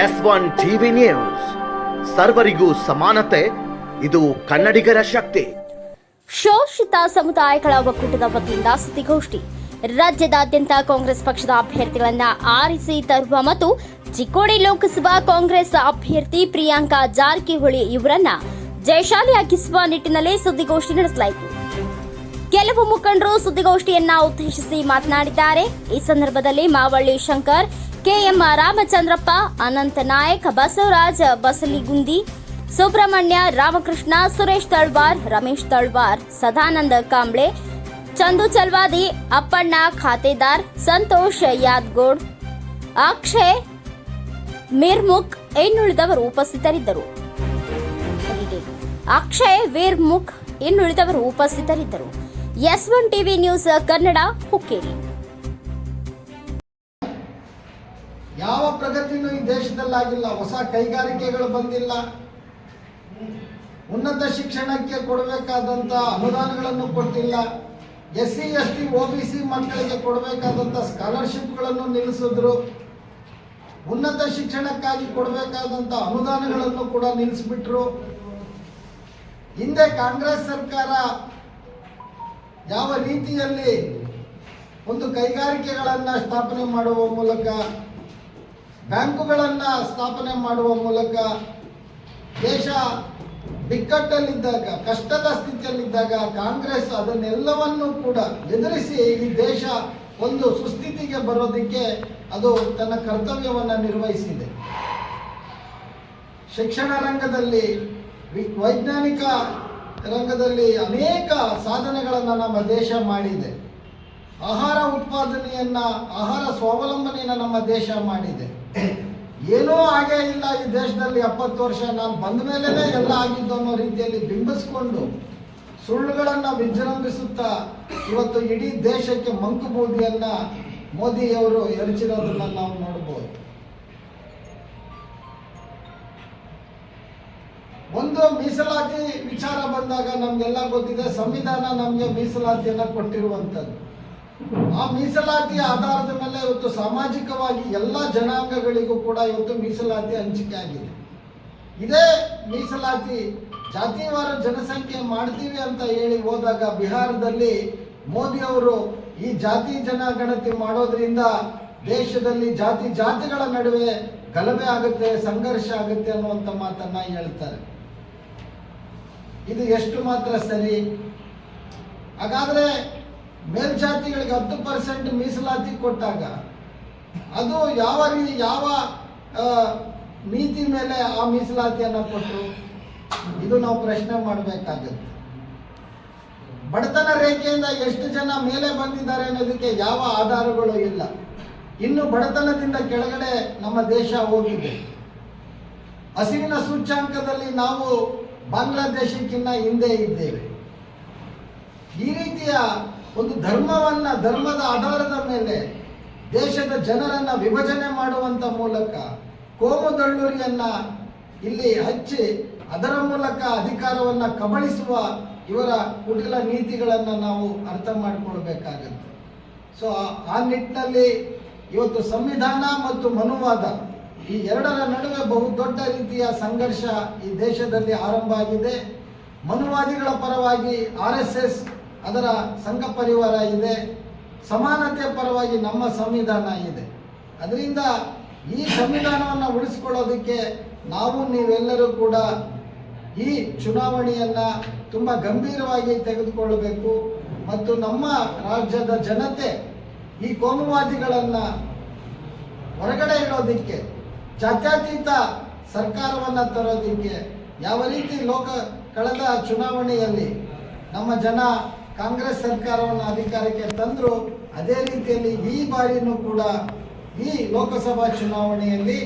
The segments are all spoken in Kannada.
S one TV news. ಸರ್ವರಿಗೂ ಸಮಾನತೆ, ಇದು ಕನ್ನಡಿಗರ ಶಕ್ತಿ. ಶೋಷಿತ ಸಮುದಾಯಗಳ ಒಕ್ಕೂಟದ ವತಿಯಿಂದ ಸುದ್ದಿಗೋಷ್ಠಿ. ರಾಜ್ಯದಾದ್ಯಂತ ಕಾಂಗ್ರೆಸ್ ಪಕ್ಷದ ಅಭ್ಯರ್ಥಿಗಳನ್ನ ಆರಿಸಿ ತರುವ ಮತ್ತು ಚಿಕ್ಕೋಡಿ ಲೋಕಸಭಾ ಕಾಂಗ್ರೆಸ್ ಅಭ್ಯರ್ಥಿ ಪ್ರಿಯಾಂಕಾ ಜಾರಕಿಹೊಳಿ ಇವರನ್ನ ಜಯಶಾಲಿಯಾಗಿಸುವ ನಿಟ್ಟಿನಲ್ಲಿ ಸುದ್ದಿಗೋಷ್ಠಿ ನಡೆಸಲಾಯಿತು. ಕೆಲವು ಮುಖಂಡರು ಸುದ್ದಿಗೋಷ್ಠಿಯನ್ನ ಉದ್ದೇಶಿಸಿ ಮಾತನಾಡಿದ್ದಾರೆ. ಈ ಸಂದರ್ಭದಲ್ಲಿ ಮಾವಳ್ಳಿ ಶಂಕರ್ ಕೆಎಂ ರಾಮಚಂದ್ರಪ್ಪ, ಅನಂತ ನಾಯಕ್ ಬಸವರಾಜ ಬಸಲಿಗುಂದಿ, ಸುಬ್ರಹ್ಮಣ್ಯ ರಾಮಕೃಷ್ಣ, ಸುರೇಶ್ ತಳ್ವಾರ್, ರಮೇಶ್ ತಳ್ವಾರ್, ಸದಾನಂದ ಕಾಂಬ್ಳೆ, ಚಂದು ಚಲ್ವಾದಿ, ಅಪ್ಪಣ್ಣ ಖಾತೆದಾರ್, ಸಂತೋಷ್ ಯಾದ್ಗೋಡ್, ಅಕ್ಷಯ್ ಮಿರ್ಮುಖ್ ಇನ್ನುಳಿದವರು ಉಪಸ್ಥಿತರಿದ್ದರು. ಅಕ್ಷಯ್ ವೀರ್ಮುಖ್ ಇನ್ನುಳಿದವರು ಉಪಸ್ಥಿತರಿದ್ದರು. S one TV news Kannada Hukkeri. ದೇಶದಲ್ಲಾಗಿಲ್ಲ, ಹೊಸ ಕೈಗಾರಿಕೆಗಳು ಬಂದಿಲ್ಲ. ಉನ್ನತ ಶಿಕ್ಷಣಕ್ಕೆ ಕೊಡಬೇಕಾದಂಥ ಅನುದಾನಗಳನ್ನು ಕೊಟ್ಟಿಲ್ಲ. S C S T O B C ಮಕ್ಕಳಿಗೆ ಕೊಡಬೇಕಾದಂಥ ಸ್ಕಾಲರ್ಶಿಪ್ಗಳನ್ನು ನಿಲ್ಲಿಸಿದ್ರು. ಉನ್ನತ ಶಿಕ್ಷಣಕ್ಕಾಗಿ ಕೊಡಬೇಕಾದಂಥ ಅನುದಾನಗಳನ್ನು ಕೂಡ ನಿಲ್ಲಿಸ್ಬಿಟ್ರು. ಹಿಂದೆ ಕಾಂಗ್ರೆಸ್ ಸರ್ಕಾರ ಯಾವ ರೀತಿಯಲ್ಲಿ ಒಂದು ಕೈಗಾರಿಕೆಗಳನ್ನು ಸ್ಥಾಪನೆ ಮಾಡುವ ಮೂಲಕ ಬ್ಯಾಂಕುಗಳನ್ನು ಸ್ಥಾಪನೆ ಮಾಡುವ ಮೂಲಕ ದೇಶ ಬಿಕ್ಕಟ್ಟಲ್ಲಿದ್ದಾಗ, ಕಷ್ಟದ ಸ್ಥಿತಿಯಲ್ಲಿದ್ದಾಗ ಕಾಂಗ್ರೆಸ್ ಅದನ್ನೆಲ್ಲವನ್ನು ಕೂಡ ಎದುರಿಸಿ ಈ ದೇಶ ಒಂದು ಸುಸ್ಥಿತಿಗೆ ಬರೋದಕ್ಕೆ ಅದು ತನ್ನ ಕರ್ತವ್ಯವನ್ನು ನಿರ್ವಹಿಸಿದೆ. ಶಿಕ್ಷಣ ರಂಗದಲ್ಲಿ ವೈಜ್ಞಾನಿಕ ರಂಗದಲ್ಲಿ ಅನೇಕ ಸಾಧನೆಗಳನ್ನು ನಮ್ಮ ದೇಶ ಮಾಡಿದೆ. ಆಹಾರ ಉತ್ಪಾದನೆಯನ್ನ, ಆಹಾರ ಸ್ವಾವಲಂಬನೆಯನ್ನು ನಮ್ಮ ದೇಶ ಮಾಡಿದೆ. ಏನೂ ಆಗೇ ಇಲ್ಲ ಈ ದೇಶದಲ್ಲಿ ಎಪ್ಪತ್ತು ವರ್ಷ. ನಾನು ಬಂದ ಮೇಲೇ ಎಲ್ಲ ಆಗಿದ್ದು ಅನ್ನೋ ರೀತಿಯಲ್ಲಿ ಬಿಂಬಿಸ್ಕೊಂಡು ಸುಳ್ಳುಗಳನ್ನು ವಿಜೃಂಭಿಸುತ್ತಾ ಇವತ್ತು ಇಡೀ ದೇಶಕ್ಕೆ ಮಂಕು ಬೂದಿಯನ್ನ ಮೋದಿಯವರು ಎರಚಿರೋದನ್ನ ನಾವು ನೋಡ್ಬೋದು. ಒಂದು ಮೀಸಲಾತಿ ವಿಚಾರ ಬಂದಾಗ ನಮ್ಗೆಲ್ಲ ಗೊತ್ತಿದೆ, ಸಂವಿಧಾನ ನಮಗೆ ಮೀಸಲಾತಿಯನ್ನ ಕೊಟ್ಟಿರುವಂಥದ್ದು. ಆ ಮೀಸಲಾತಿಯ ಆಧಾರದ ಮೇಲೆ ಇವತ್ತು ಸಾಮಾಜಿಕವಾಗಿ ಎಲ್ಲ ಜನಾಂಗಗಳಿಗೂ ಕೂಡ ಇವತ್ತು ಮೀಸಲಾತಿ ಹಂಚಿಕೆ ಆಗಿದೆ. ಇದೇ ಮೀಸಲಾತಿ ಜಾತಿವಾರ ಜನಸಂಖ್ಯೆ ಮಾಡ್ತೀವಿ ಅಂತ ಹೇಳಿ ಹೋದಾಗ ಬಿಹಾರದಲ್ಲಿ ಮೋದಿ ಅವರು ಈ ಜಾತಿ ಜನಗಣತಿ ಮಾಡೋದ್ರಿಂದ ದೇಶದಲ್ಲಿ ಜಾತಿ ಜಾತಿಗಳ ನಡುವೆ ಗಲಭೆ ಆಗುತ್ತೆ, ಸಂಘರ್ಷ ಆಗುತ್ತೆ ಅನ್ನುವಂಥ ಮಾತನ್ನ ಹೇಳ್ತಾರೆ. ಇದು ಎಷ್ಟು ಮಾತ್ರ ಸರಿ? ಹಾಗಾದ್ರೆ ಮೇಲ್ಜಾತಿಗಳಿಗೆ ಹತ್ತು ಪರ್ಸೆಂಟ್ ಮೀಸಲಾತಿ ಕೊಟ್ಟಾಗ ಅದು ಯಾವ ರೀತಿ, ಯಾವ ನೀತಿ ಮೇಲೆ ಆ ಮೀಸಲಾತಿಯನ್ನು ಕೊಟ್ಟರು ಇದು ನಾವು ಪ್ರಶ್ನೆ ಮಾಡಬೇಕಾಗುತ್ತೆ. ಬಡತನ ರೇಖೆಯಿಂದ ಎಷ್ಟು ಜನ ಮೇಲೆ ಬಂದಿದ್ದಾರೆ ಅನ್ನೋದಕ್ಕೆ ಯಾವ ಆಧಾರಗಳು ಇಲ್ಲ. ಇನ್ನು ಬಡತನದಿಂದ ಕೆಳಗಡೆ ನಮ್ಮ ದೇಶ ಹೋಗಿದೆ. ಹಸಿವಿನ ಸೂಚ್ಯಾಂಕದಲ್ಲಿ ನಾವು ಬಾಂಗ್ಲಾದೇಶಕ್ಕಿಂತ ಹಿಂದೆ ಇದ್ದೇವೆ. ಈ ರೀತಿಯ ಒಂದು ಧರ್ಮವನ್ನ, ಧರ್ಮದ ಆಧಾರದ ಮೇಲೆ ದೇಶದ ಜನರನ್ನ ವಿಭಜನೆ ಮಾಡುವಂತ ಮೂಲಕ ಕೋಮುದಳ್ಳೂರಿಯನ್ನ ಇಲ್ಲಿ ಹಚ್ಚಿ ಅದರ ಮೂಲಕ ಅಧಿಕಾರವನ್ನ ಕಬಳಿಸುವ ಇವರ ಕುಟಿಲ ನೀತಿಗಳನ್ನ ನಾವು ಅರ್ಥ ಮಾಡಿಕೊಳ್ಬೇಕಾಗತ್ತೆ. ಸೊ ಆ ನಿಟ್ಟಿನಲ್ಲಿ ಇವತ್ತು ಸಂವಿಧಾನ ಮತ್ತು ಮನುವಾದ ಈ ಎರಡರ ನಡುವೆ ಬಹುದೊಡ್ಡ ರೀತಿಯ ಸಂಘರ್ಷ ಈ ದೇಶದಲ್ಲಿ ಆರಂಭ ಆಗಿದೆ. ಮನುವಾದಿಗಳ ಪರವಾಗಿ ಆರ್ ಎಸ್ ಎಸ್ ಅದರ ಸಂಘ ಪರಿವಾರ ಇದೆ. ಸಮಾನತೆ ಪರವಾಗಿ ನಮ್ಮ ಸಂವಿಧಾನ ಇದೆ. ಅದರಿಂದ ಈ ಸಂವಿಧಾನವನ್ನು ಉಳಿಸ್ಕೊಳ್ಳೋದಕ್ಕೆ ನಾವು ನೀವೆಲ್ಲರೂ ಕೂಡ ಈ ಚುನಾವಣೆಯನ್ನ ತುಂಬ ಗಂಭೀರವಾಗಿ ತೆಗೆದುಕೊಳ್ಳಬೇಕು. ಮತ್ತು ನಮ್ಮ ರಾಜ್ಯದ ಜನತೆ ಈ ಕೋಮುವಾದಿಗಳನ್ನು ಹೊರಗಡೆ ಇಡೋದಕ್ಕೆ, ಜಾತ್ಯತೀತ ಸರ್ಕಾರವನ್ನ ತರೋದಕ್ಕೆ ಯಾವ ರೀತಿ ಲೋಕ ಕಳೆದ ಚುನಾವಣೆಯಲ್ಲಿ ನಮ್ಮ ಜನ ಕಾಂಗ್ರೆಸ್ ಸರ್ಕಾರವನ್ನು ಅಧಿಕಾರಕ್ಕೆ ತಂದರು ಅದೇ ರೀತಿಯಲ್ಲಿ ಈ ಬಾರಿಯೂ ಕೂಡ ಈ ಲೋಕಸಭಾ ಚುನಾವಣೆಯಲ್ಲಿ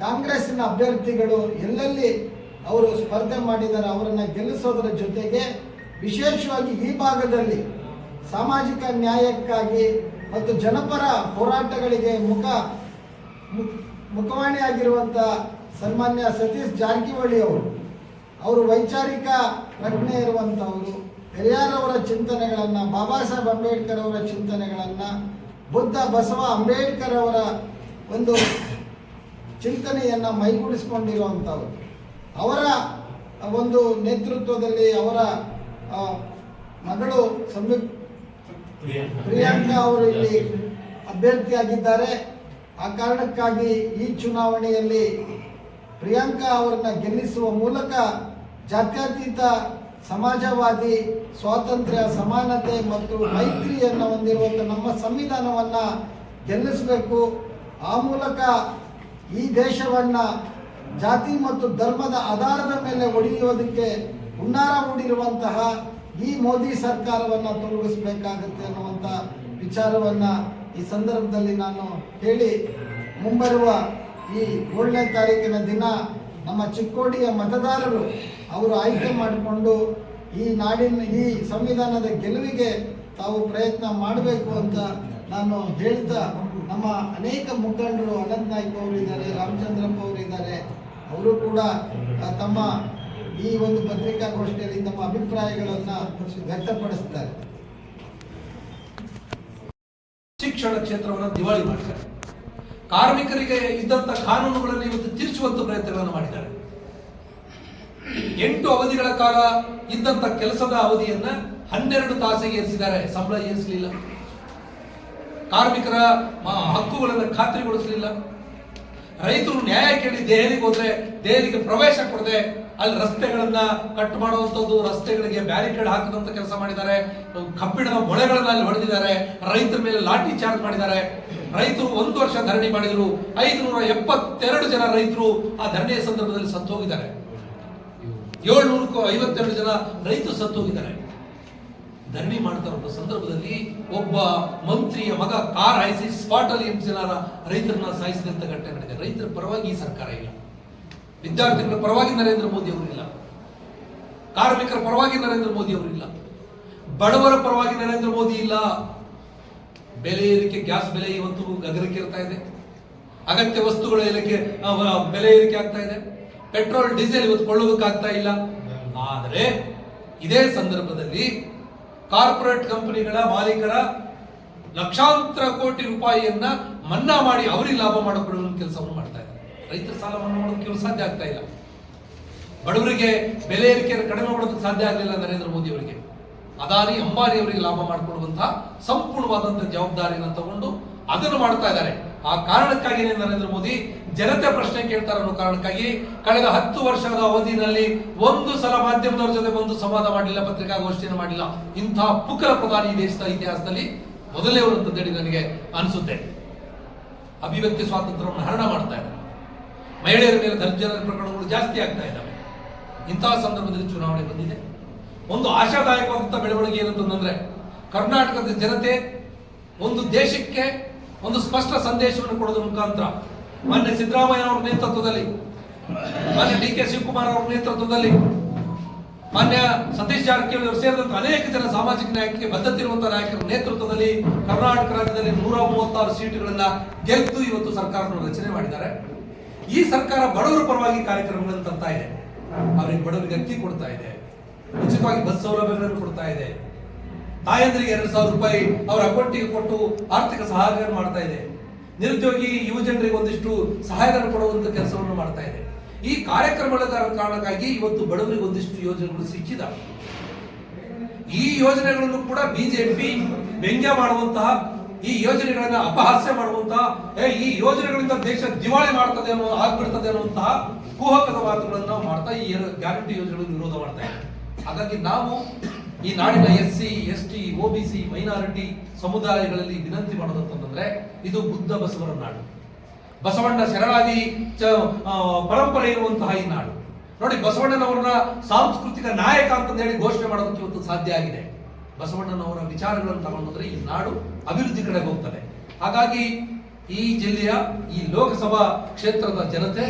ಕಾಂಗ್ರೆಸ್ನ ಅಭ್ಯರ್ಥಿಗಳು ಎಲ್ಲೆಲ್ಲಿ ಅವರು ಸ್ಪರ್ಧೆ ಮಾಡಿದ್ದಾರೆ ಅವರನ್ನು ಗೆಲ್ಲಿಸೋದರ ಜೊತೆಗೆ ವಿಶೇಷವಾಗಿ ಈ ಭಾಗದಲ್ಲಿ ಸಾಮಾಜಿಕ ನ್ಯಾಯಕ್ಕಾಗಿ ಮತ್ತು ಜನಪರ ಹೋರಾಟಗಳಿಗೆ ಮುಖ ಮುಖವಾಣಿಯಾಗಿರುವಂಥ ಸನ್ಮಾನ್ಯ ಸತೀಶ್ ಜಾರಕಿಹೊಳಿ ಅವರು ಅವರು ವೈಚಾರಿಕ ಪ್ರಜ್ಞೆ ಇರುವಂಥವರು ಪೆರಿಯಾರವರ ಚಿಂತನೆಗಳನ್ನು ಬಾಬಾ ಸಾಹೇಬ್ ಅಂಬೇಡ್ಕರ್ ಅವರ ಚಿಂತನೆಗಳನ್ನು ಬುದ್ಧ ಬಸವ ಅಂಬೇಡ್ಕರ್ ಅವರ ಒಂದು ಚಿಂತನೆಯನ್ನು ಮೈಗೂಡಿಸ್ಕೊಂಡಿರುವಂಥವ್ರು ಅವರ ಒಂದು ನೇತೃತ್ವದಲ್ಲಿ ಅವರ ಮಗಳು ಸಂಯುಕ್ ಪ್ರಿಯಾಂಕಾ ಅವರು ಇಲ್ಲಿ ಅಭ್ಯರ್ಥಿಯಾಗಿದ್ದಾರೆ. ಆ ಕಾರಣಕ್ಕಾಗಿ ಈ ಚುನಾವಣೆಯಲ್ಲಿ ಪ್ರಿಯಾಂಕಾ ಅವರನ್ನ ಗೆಲ್ಲಿಸುವ ಮೂಲಕ ಜಾತ್ಯತೀತ ಸಮಾಜವಾದಿ ಸ್ವಾತಂತ್ರ್ಯ, ಸಮಾನತೆ ಮತ್ತು ಮೈತ್ರಿಯನ್ನು ಹೊಂದಿರುವಂಥ ನಮ್ಮ ಸಂವಿಧಾನವನ್ನು ಗೆಲ್ಲಿಸಬೇಕು. ಆ ಮೂಲಕ ಈ ದೇಶವನ್ನು ಜಾತಿ ಮತ್ತು ಧರ್ಮದ ಆಧಾರದ ಮೇಲೆ ಒಡೆಯುವುದಕ್ಕೆ ಹುನ್ನಾರ ಹೂಡಿರುವಂತಹ ಈ ಮೋದಿ ಸರ್ಕಾರವನ್ನು ತೊಲಗಿಸಬೇಕಾಗುತ್ತೆ ಅನ್ನುವಂಥ ವಿಚಾರವನ್ನು ಈ ಸಂದರ್ಭದಲ್ಲಿ ನಾನು ಹೇಳಿ ಮುಂಬರುವ ಈ ಏಳನೇ ತಾರೀಕಿನ ದಿನ ನಮ್ಮ ಚಿಕ್ಕೋಡಿಯ ಮತದಾರರು ಅವರು ಆಯ್ಕೆ ಮಾಡಿಕೊಂಡು ಈ ನಾಡಿನ ಈ ಸಂವಿಧಾನದ ಗೆಲುವಿಗೆ ತಾವು ಪ್ರಯತ್ನ ಮಾಡಬೇಕು ಅಂತ ನಾನು ಹೇಳ್ತಾ ನಮ್ಮ ಅನೇಕ ಮುಖಂಡರು ಅನಂತ್ ನಾಯ್ಕ ಅವರು ಇದ್ದಾರೆ ರಾಮಚಂದ್ರಪ್ಪ ಅವರು ಇದ್ದಾರೆ ಅವರು ಕೂಡ ತಮ್ಮ ಈ ಒಂದು ಪತ್ರಿಕಾಗೋಷ್ಠಿಯಲ್ಲಿ ತಮ್ಮ ಅಭಿಪ್ರಾಯಗಳನ್ನು ವ್ಯಕ್ತಪಡಿಸ್ತಾರೆ. ಶಿಕ್ಷಣ ಕ್ಷೇತ್ರವನ್ನು ದಿವಾಳಿ ಮಾಡಿದ್ದಾರೆ ಕಾರ್ಮಿಕರಿಗೆ ಇದ್ದಂತ ಕಾನೂನುಗಳನ್ನು ಇವತ್ತು ತಿರುಚುವಂತ ಪ್ರಯತ್ನಗಳನ್ನು ಮಾಡಿದ್ದಾರೆ. ಎಂಟು ಅವಧಿಗಳ ಕಾಲ ಇದ್ದಂತ ಕೆಲಸದ ಅವಧಿಯನ್ನ ಹನ್ನೆರಡು ತಾಸಿಗೆ ಏರಿಸಿದ್ದಾರೆ. ಸಂಬಳ ಏರಿಸಲಿಲ್ಲ. ಕಾರ್ಮಿಕರ ಹಕ್ಕುಗಳನ್ನು ಖಾತ್ರಿಗೊಳಿಸಲಿಲ್ಲ. ರೈತರು ನ್ಯಾಯ ಕೇಳಿ ದೆಹಲಿಗೆ ಹೋದ್ರೆ, ದೆಹಲಿಗೆ ಪ್ರವೇಶ ಕೊಡದೆ ಅಲ್ಲಿ ರಸ್ತೆಗಳನ್ನ ಕಟ್ ಮಾಡುವಂಥದ್ದು ರಸ್ತೆಗಳಿಗೆ ಬ್ಯಾರಿಕೇಡ್ ಹಾಕದಂತ ಕೆಲಸ ಮಾಡಿದ್ದಾರೆ. ಕಬ್ಬಿಣದ ಮೊಳೆಗಳನ್ನ ಅಲ್ಲಿ ಹೊಡೆದಿದ್ದಾರೆ. ರೈತರ ಮೇಲೆ ಲಾಠಿ ಚಾರ್ಜ್ ಮಾಡಿದ್ದಾರೆ. ರೈತರು ಒಂದು ವರ್ಷ ಧರಣಿ ಮಾಡಿದ್ರು. ಐದುನೂರ ಎಪ್ಪತ್ತೆರಡು ಜನ ರೈತರು ಆ ಧರಣಿಯ ಸಂದರ್ಭದಲ್ಲಿ ಸತ್ತು ಹೋಗಿದ್ದಾರೆ ಏಳ್ನೂರಕ್ಕೂ ಐವತ್ತೆರಡು ಜನ ರೈತರು ಸತ್ತು ಹೋಗಿದ್ದಾರೆ ಧರಣಿ ಮಾಡ್ತಾ ಇರೋ ಸಂದರ್ಭದಲ್ಲಿ ಒಬ್ಬ ಮಂತ್ರಿಯ ಮಗ ಕಾರ್ ಹಾಯಿಸಿ ಸ್ಪಾಟ್ ಅಲ್ಲಿ ಎಂಟು ಜನ ರೈತರನ್ನ ಸಾಯಿಸಿದಂತ ಘಟನೆ ನಡೆದಿದೆ. ರೈತರ ಪರವಾಗಿ ಈ ಸರ್ಕಾರ ಇಲ್ಲ. ವಿದ್ಯಾರ್ಥಿಗಳ ಪರವಾಗಿ ನರೇಂದ್ರ ಮೋದಿ ಅವರು ಇಲ್ಲ. ಕಾರ್ಮಿಕರ ಪರವಾಗಿ ನರೇಂದ್ರ ಮೋದಿ ಅವರು ಇಲ್ಲ. ಬಡವರ ಪರವಾಗಿ ನರೇಂದ್ರ ಮೋದಿ ಇಲ್ಲ. ಬೆಲೆ ಏರಿಕೆ, ಗ್ಯಾಸ್ ಬೆಲೆ ಇವತ್ತು ಗಗನಕ್ಕೆ ಇರ್ತಾ ಇದೆ. ಅಗತ್ಯ ವಸ್ತುಗಳ ಏರಿಕೆ ಬೆಲೆ ಏರಿಕೆ ಆಗ್ತಾ ಇದೆ. ಪೆಟ್ರೋಲ್, ಡೀಸೆಲ್ ಇವತ್ತು ಕೊಳ್ಳೋದಕ್ಕಾಗ್ತಾ ಇಲ್ಲ. ಆದರೆ ಇದೇ ಸಂದರ್ಭದಲ್ಲಿ ಕಾರ್ಪೊರೇಟ್ ಕಂಪನಿಗಳ ಮಾಲೀಕರ ಲಕ್ಷಾಂತರ ಕೋಟಿ ರೂಪಾಯಿಯನ್ನ ಮನ್ನಾ ಮಾಡಿ ಅವರಿಗೆ ಲಾಭ ಮಾಡಿಕೊಡುವ ಕೆಲಸವನ್ನು ಮಾಡ್ತಾ ಇದ್ದಾರೆ. ರೈತರ ಸಾಲ ಮನ್ನಾ ಮಾಡೋದಕ್ಕೆ ಸಾಧ್ಯ ಆಗ್ತಾ ಇಲ್ಲ. ಬಡವರಿಗೆ ಬೆಲೆ ಏರಿಕೆಯನ್ನು ಕಡಿಮೆ ಮಾಡೋದಕ್ಕೆ ಸಾಧ್ಯ ಆಗಲಿಲ್ಲ ನರೇಂದ್ರ ಮೋದಿ ಅವರಿಗೆ. ಅದಾನಿ ಅಂಬಾನಿ ಅವರಿಗೆ ಲಾಭ ಮಾಡಿಕೊಡುವಂತಹ ಸಂಪೂರ್ಣವಾದಂತಹ ಜವಾಬ್ದಾರಿಯನ್ನು ತಗೊಂಡು ಅದನ್ನು ಮಾಡ್ತಾ ಇದ್ದಾರೆ. ಆ ಕಾರಣಕ್ಕಾಗಿಯೇ ನರೇಂದ್ರ ಮೋದಿ, ಜನತೆ ಪ್ರಶ್ನೆ ಕೇಳ್ತಾರೆ ಅನ್ನೋ ಕಾರಣಕ್ಕಾಗಿ ಕಳೆದ ಹತ್ತು ವರ್ಷದ ಅವಧಿನಲ್ಲಿ ಒಂದು ಸಲ ಮಾಧ್ಯಮದವರ ಜೊತೆ ಬಂದು ಸಂವಾದ ಮಾಡಲಿಲ್ಲ, ಪತ್ರಿಕಾಗೋಷ್ಠಿಯನ್ನು ಮಾಡಿಲ್ಲ. ಇಂತಹ ಪುಕ್ಕಲ ಪ್ರಧಾನಿ ದೇಶದ ಇತಿಹಾಸದಲ್ಲಿ ಮೊದಲೇ ಅವರು ಅಂತೇಳಿ ನನಗೆ ಅನಿಸುತ್ತೆ. ಅಭಿವ್ಯಕ್ತಿ ಸ್ವಾತಂತ್ರ್ಯವನ್ನು ಹರಣ ಮಾಡ್ತಾ ಇದ್ದಾರೆ. ಮಹಿಳೆಯರ ಮೇಲೆ ದರ್ಜನ ಪ್ರಕರಣಗಳು ಜಾಸ್ತಿ ಆಗ್ತಾ ಇದ್ದಾವೆ. ಇಂತಹ ಸಂದರ್ಭದಲ್ಲಿ ಚುನಾವಣೆ ಬಂದಿದೆ. ಒಂದು ಆಶಾದಾಯಕವಾದಂಥ ಬೆಳವಣಿಗೆ ಏನಂತಂದ್ರೆ, ಕರ್ನಾಟಕದ ಜನತೆ ಒಂದು ದೇಶಕ್ಕೆ ಒಂದು ಸ್ಪಷ್ಟ ಸಂದೇಶವನ್ನು ಕೊಡೋದ್ರ ಮುಖಾಂತರ. ಮಾನ್ಯ ಸಿದ್ದರಾಮಯ್ಯ ಅವರ ನೇತೃತ್ವದಲ್ಲಿ, ಮಾನ್ಯ ಡಿ ಕೆ ಶಿವಕುಮಾರ್ ಅವರ ನೇತೃತ್ವದಲ್ಲಿ, ಮಾನ್ಯ ಸತೀಶ್ ಜಾರಕಿಹೊಳಿ ಅವರು ಸೇರಿದಂತೆ ಅನೇಕ ಜನ ಸಾಮಾಜಿಕ ನ್ಯಾಯಕ್ಕೆ ಬದ್ಧತೆ ಇರುವಂತಹ ನಾಯಕರ ನೇತೃತ್ವದಲ್ಲಿ ಕರ್ನಾಟಕ ರಾಜ್ಯದಲ್ಲಿ ನೂರ ಮೂವತ್ತಾರು ಸೀಟುಗಳನ್ನ ಗೆದ್ದು ಇವತ್ತು ಸರ್ಕಾರವನ್ನು ರಚನೆ ಮಾಡಿದ್ದಾರೆ. ಈ ಸರ್ಕಾರ ಬಡವರ ಪರವಾಗಿ ಕಾರ್ಯಕ್ರಮಗಳನ್ನು ತರ್ತಾ ಇದೆ. ಅವರಿಗೆ ಬಡವರಿಗೆ ಅಕ್ಕಿ ಕೊಡ್ತಾ ಇದೆ. ಉಚಿತವಾಗಿ ಬಸ್ ಸೌಲಭ್ಯಗಳನ್ನು ಕೊಡ್ತಾ ಇದೆ. ತಾಯಂದ್ರಿಗೆ ಎರಡು ಸಾವಿರ ರೂಪಾಯಿ ಅವರ ಅಕೌಂಟಿಗೆ ಕೊಟ್ಟು ಆರ್ಥಿಕ ಸಹಾಯ ಮಾಡ್ತಾ ಇದೆ. ನಿರುದ್ಯೋಗಿ ಯುವ ಜನರಿಗೆ ಒಂದಿಷ್ಟು ಸಹಾಯಧನ ಕೊಡುವಂತ ಕೆಲಸವನ್ನು ಮಾಡ್ತಾ ಇದೆ. ಈ ಕಾರ್ಯಕ್ರಮಗಳ ಕಾರಣಕ್ಕಾಗಿ ಇವತ್ತು ಬಡವರಿಗೆ ಒಂದಿಷ್ಟು ಯೋಜನೆಗಳು ಸಿಕ್ಕಿದ. ಈ ಯೋಜನೆಗಳನ್ನು ಕೂಡ ಬಿಜೆಪಿ ವ್ಯಂಗ್ಯ ಮಾಡುವಂತಹ, ಈ ಯೋಜನೆಗಳನ್ನ ಅಪಹಾಸ್ಯ ಮಾಡುವಂತಹ ಈ ಯೋಜನೆಗಳಿಂದ ದೇಶ ದಿವಾಳಿ ಮಾಡ್ತದೆ ಅನ್ನೋ, ಆಗ್ಬಿಡ್ತದೆ ಅನ್ನುವಂತಹ ಕುಹಕದ ಮಾತುಗಳನ್ನ ಮಾಡ್ತಾ ಈ ಗ್ಯಾರಂಟಿ ಯೋಜನೆಗಳನ್ನು ವಿರೋಧ ಮಾಡ್ತಾ ಇದ್ದಾರೆ ಹಾಗಾಗಿ ನಾವು ಈ ನಾಡಿನ S C S T O B C, minority ಸಮುದಾಯಗಳಲ್ಲಿ ವಿನಂತಿ ಮಾಡೋದಂತಂದ್ರೆ ಇದು ಬುದ್ಧ ಬಸವರ ನಾಡು. ಬಸವಣ್ಣ ಶರಣಾದಿ ಪರಂಪರೆ ಇರುವಂತಹ ಈ ನಾಡು. ನೋಡಿ, ಬಸವಣ್ಣನವರನ್ನ ಸಾಂಸ್ಕೃತಿಕ ನಾಯಕ ಅಂತ ಹೇಳಿ ಘೋಷಣೆ ಮಾಡೋದಕ್ಕೆ ಇವತ್ತು ಸಾಧ್ಯ ಆಗಿದೆ. ಬಸವಣ್ಣನವರ ವಿಚಾರಗಳನ್ನು ತಗೊಂಡೋದ್ರೆ ಈ ನಾಡು ಅಭಿವೃದ್ಧಿ ಕಡೆ ಹೋಗ್ತದೆ. ಹಾಗಾಗಿ ಈ ಜಿಲ್ಲೆಯ, ಈ ಲೋಕಸಭಾ ಕ್ಷೇತ್ರದ ಜನತೆ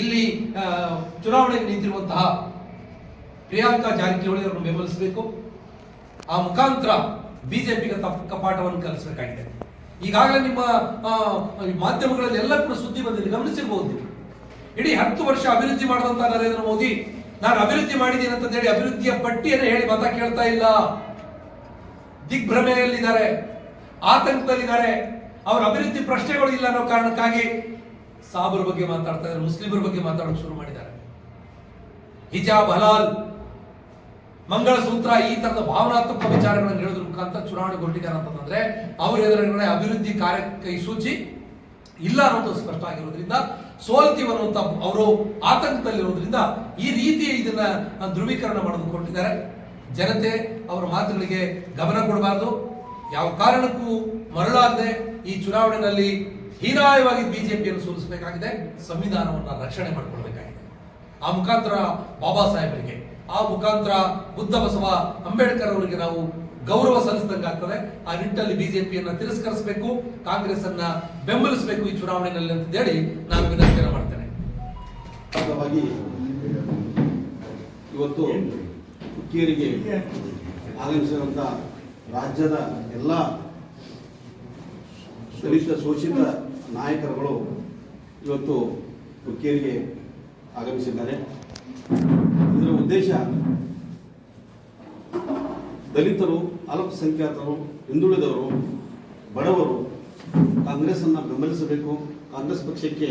ಇಲ್ಲಿ ಚುನಾವಣೆಗೆ ನಿಂತಿರುವಂತಹ ಪ್ರಿಯಾಂಕಾ ಜಾರಕಿಹೊಳಿ ಅವರನ್ನು ಬೆಂಬಲಿಸಬೇಕು. ಆ ಮುಖಾಂತರ ಬಿಜೆಪಿಗೆ ತಕ್ಕ ಪಾಠವನ್ನು ಕಲಿಸಬೇಕಾಗಿದೆ. ಈಗಾಗಲೇ ನಿಮ್ಮ ಮಾಧ್ಯಮಗಳಲ್ಲಿ ಎಲ್ಲ ಕೂಡ ಸುದ್ದಿ ಬಂದಿದೆ. ಗಮನಿಸಿರ್ಬೋದು ಇಡೀ ಹತ್ತು ವರ್ಷ ಅಭಿವೃದ್ಧಿ ಮಾಡಿದಂತ ನರೇಂದ್ರ ಮೋದಿ, ನಾನು ಅಭಿವೃದ್ಧಿ ಮಾಡಿದ್ದೀನಿ ಅಂತ ಹೇಳಿ ಅಭಿವೃದ್ಧಿಯ ಪಟ್ಟಿಯನ್ನು ಹೇಳಿ ಮತ ಕೇಳ್ತಾ ಇಲ್ಲ. ದಿಗ್ಭ್ರಮೆಯಲ್ಲಿದ್ದಾರೆ, ಆತಂಕದಲ್ಲಿದ್ದಾರೆ. ಅವರ ಅಭಿವೃದ್ಧಿ ಪ್ರಶ್ನೆಗಳು ಇಲ್ಲ ಅನ್ನೋ ಕಾರಣಕ್ಕಾಗಿ ಸಾಬರ ಬಗ್ಗೆ ಮಾತಾಡ್ತಾ ಇದ್ದಾರೆ, ಮುಸ್ಲಿಮರ ಬಗ್ಗೆ ಮಾತಾಡೋಕೆ ಶುರು ಮಾಡಿದ್ದಾರೆ. ಹಿಜಾಬ್ ಹಲಾಲ್ ಮಂಗಳಸೂತ್ರ ಈ ತರದ ಭಾವನಾತ್ಮಕ ವಿಚಾರಗಳನ್ನು ಹೇಳೋದ್ರ ಮುಖಾಂತರ ಚುನಾವಣೆ ಕೊಟ್ಟಿದ್ದಾರೆ ಅಂತಂದ್ರೆ ಅವ್ರ ಎದುರುಗಡೆ ಅಭಿವೃದ್ಧಿ ಕಾರ್ಯ ಕೈ ಸೂಚಿ ಇಲ್ಲ ಅನ್ನೋದು ಸ್ಪಷ್ಟ ಆಗಿರೋದ್ರಿಂದ ಸೋಲ್ತೀವಿ ಅನ್ನುವಂತ ಅವರು ಆತಂಕದಲ್ಲಿರೋದ್ರಿಂದ ಈ ರೀತಿ ಇದನ್ನ ಧ್ರುವೀಕರಣ ಮಾಡೋದು ಕೊಟ್ಟಿದ್ದಾರೆ. ಜನತೆ ಅವರ ಮಾತುಗಳಿಗೆ ಗಮನ ಕೊಡಬಾರದು. ಯಾವ ಕಾರಣಕ್ಕೂ ಮರಳಾಗದೆ ಈ ಚುನಾವಣೆಯಲ್ಲಿ ಹೀನಾಯವಾಗಿ ಬಿಜೆಪಿಯನ್ನು ಸೋಲಿಸಬೇಕಾಗಿದೆ. ಸಂವಿಧಾನವನ್ನು ರಕ್ಷಣೆ ಮಾಡಿಕೊಳ್ಬೇಕಾಗಿದೆ. ಆ ಮುಖಾಂತರ ಬಾಬಾ ಸಾಹೇಬರಿಗೆ ಆ ಮುಖಾಂತರ ಬುದ್ಧ ಬಸವ ಅಂಬೇಡ್ಕರ್ ಅವರಿಗೆ ನಾವು ಗೌರವ ಸಲ್ಲಿಸಿದಂಗಾಗ್ತದೆ ಆ ನಿಟ್ಟಲ್ಲಿ ಬಿಜೆಪಿಯನ್ನ ತಿರಸ್ಕರಿಸಬೇಕು ಕಾಂಗ್ರೆಸ್ ಅನ್ನ ಬೆಂಬಲಿಸಬೇಕು ಈ ಚುನಾವಣೆಯಲ್ಲಿ ಅಂತ ಹೇಳಿ ನಾನು ವಿನಂತಿಯನ್ನು ಮಾಡ್ತೇನೆ. ಇವತ್ತು ಹುಕ್ಕೇರಿಗೆ ಆಗಮಿಸಿರುವಂಥ ರಾಜ್ಯದ ಎಲ್ಲ ದಲಿತ ಶೋಷಿತ ನಾಯಕರುಗಳು ಇವತ್ತು ಹುಕ್ಕೇರಿಗೆ ಆಗಮಿಸಿದ್ದಾರೆ. ಇದರ ಉದ್ದೇಶ ದಲಿತರು, ಅಲ್ಪಸಂಖ್ಯಾತರು, ಹಿಂದುಳಿದವರು, ಬಡವರು ಕಾಂಗ್ರೆಸ್ಸನ್ನು ಬೆಂಬಲಿಸಬೇಕು, ಕಾಂಗ್ರೆಸ್ ಪಕ್ಷಕ್ಕೆ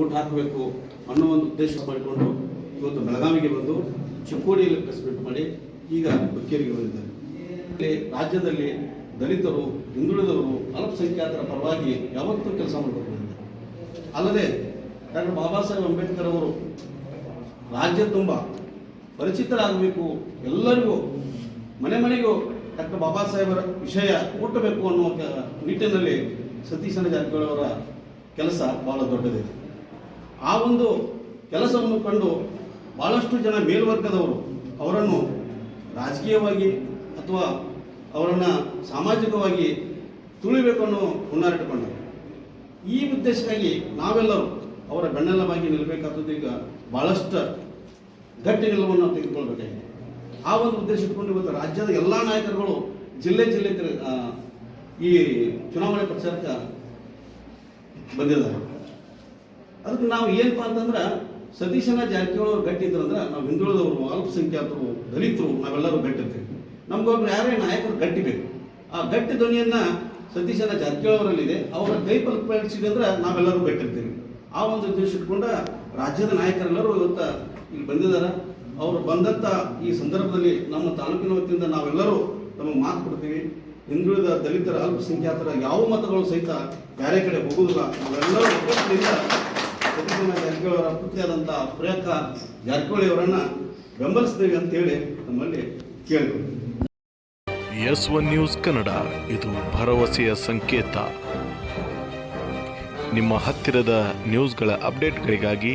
ಓಟ್ ಹಾಕಬೇಕು ಅನ್ನೋ ಒಂದು ಉದ್ದೇಶ ಮಾಡಿಕೊಂಡು ಇವತ್ತು ಬೆಳಗಾವಿಗೆ ಬಂದು ಚಿಕ್ಕೋಡಿಯಲ್ಲಿ ಪ್ರೆಸ್ ಮಾಡಿ ಈಗ ಬಕ್ಕೇರಿಗೆ ಬಂದಿದ್ದಾರೆ. ರಾಜ್ಯದಲ್ಲಿ ದಲಿತರು, ಹಿಂದುಳಿದವರು, ಅಲ್ಪಸಂಖ್ಯಾತರ ಪರವಾಗಿ ಯಾವತ್ತೂ ಕೆಲಸ ಮಾಡಬೇಕು ಅಲ್ಲದೆ ಡಾಕ್ಟರ್ ಬಾಬಾ ಸಾಹೇಬ್ ಅಂಬೇಡ್ಕರ್ ಅವರು ರಾಜ್ಯ ತುಂಬ ಪರಿಚಿತರಾಗಬೇಕು. ಎಲ್ಲರಿಗೂ, ಮನೆ ಮನೆಗೂ ಡಾಕ್ಟರ್ ಬಾಬಾ ಸಾಹೇಬರ ವಿಷಯ ಮುಟ್ಟಬೇಕು ಅನ್ನುವ ನಿಟ್ಟಿನಲ್ಲಿ ಸತೀಶ್ ಜಾರಕಿಹೊಳಿ ಕೆಲಸ ಬಹಳ ದೊಡ್ಡದಿದೆ. ಆ ಒಂದು ಕೆಲಸವನ್ನು ಕಂಡು ಬಹಳಷ್ಟು ಜನ ಮೇಲ್ವರ್ಗದವರು ಅವರನ್ನು ರಾಜಕೀಯವಾಗಿ ಅಥವಾ ಅವರನ್ನು ಸಾಮಾಜಿಕವಾಗಿ ತುಳಿಬೇಕು ಅನ್ನೋ ಹುನ್ನಾರಿಟ್ಟುಕೊಂಡರು ಈ ಉದ್ದೇಶಕ್ಕಾಗಿ ನಾವೆಲ್ಲರೂ ಅವರ ಬೆನ್ನೆಲವಾಗಿ ನಿಲ್ಲಬೇಕಾದದ್ದು ಈಗ ಬಹಳಷ್ಟು ಗಟ್ಟಿ ನಿಲುವನ್ನು ತೆಗೆದುಕೊಳ್ಬೇಕಾಗಿದೆ. ಆ ಒಂದು ಉದ್ದೇಶ ಇಟ್ಕೊಂಡು ಇವತ್ತು ರಾಜ್ಯದ ಎಲ್ಲ ನಾಯಕರುಗಳು ಜಿಲ್ಲೆ ಜಿಲ್ಲೆ ಈ ಚುನಾವಣೆ ಪ್ರಚಾರಕ್ಕೆ ಬಂದಿದ್ದಾರೆ. ಅದಕ್ಕೆ ನಾವು ಏನಪ್ಪ ಅಂತಂದ್ರೆ ಸತೀಶನ ಜಾರಕಿಹೊಳಿ ಗಟ್ಟಿ ಇದ್ರಂದ್ರೆ ನಾವು ಹಿಂದುಳಿದವರು, ಅಲ್ಪಸಂಖ್ಯಾತರು, ದಲಿತರು, ನಾವೆಲ್ಲರೂ ಗಟ್ಟಿರ್ತೀವಿ ನಮ್ಗೊಬ್ರು ಯಾರೇ ನಾಯಕರು ಗಟ್ಟಿ ಬೇಕು. ಆ ಗಟ್ಟಿ ಧ್ವನಿಯನ್ನು ಸತೀಶನ ಜಾರಕಿಹೊಳಿ ಅವರಲ್ಲಿದೆ. ಅವರ ಕೈ ಬಲಪಡಿಸಿದೆ ಅಂದ್ರೆ ನಾವೆಲ್ಲರೂ ಗಟ್ಟಿರ್ತೀವಿ ಆ ಒಂದು ಉದ್ದೇಶ ಇಟ್ಕೊಂಡ ರಾಜ್ಯದ ನಾಯಕರೆಲ್ಲರೂ ಇವತ್ತು ಇಲ್ಲಿ ಬಂದಿದ್ದಾರೆ ಅವರು ಬಂದಂತ ಈ ಸಂದರ್ಭದಲ್ಲಿ ನಮ್ಮ ತಾಲೂಕಿನ ವತಿಯಿಂದ ನಾವೆಲ್ಲರೂ ನಮಗೆ ಮಾತು ಕೊಡ್ತೀವಿ. ಹಿಂದುಳಿದ ದಲಿತರ, ಅಲ್ಪಸಂಖ್ಯಾತರ ಯಾವ ಮತಗಳು ಸಹಿತ ಬೇರೆ ಕಡೆ ಹೋಗುವುದಿಲ್ಲ. ನಾವೆಲ್ಲರೂ ಸತೀಶನ ಜಾರಕಿಹೊಳಿ ಅವರ ಪುತ್ರಿಯಾದಂಥ ಪ್ರಿಯಕ್ಕ ಜಾರಕಿಹೊಳಿ ಅವರನ್ನ ಬೆಂಬಲಿಸ್ತೇವೆ ಅಂತೇಳಿ ನಮ್ಮಲ್ಲಿ ಕೇಳಿದ್ರು ಎಸ್ ಒನ್ ನ್ಯೂಸ್ ಕನ್ನಡ. ಇದು ಭರವಸೆಯ ಸಂಕೇತ. ನಿಮ್ಮ ಹತ್ತಿರದ ನ್ಯೂಸ್ಗಳ ಅಪ್ಡೇಟ್ಗಳಿಗಾಗಿ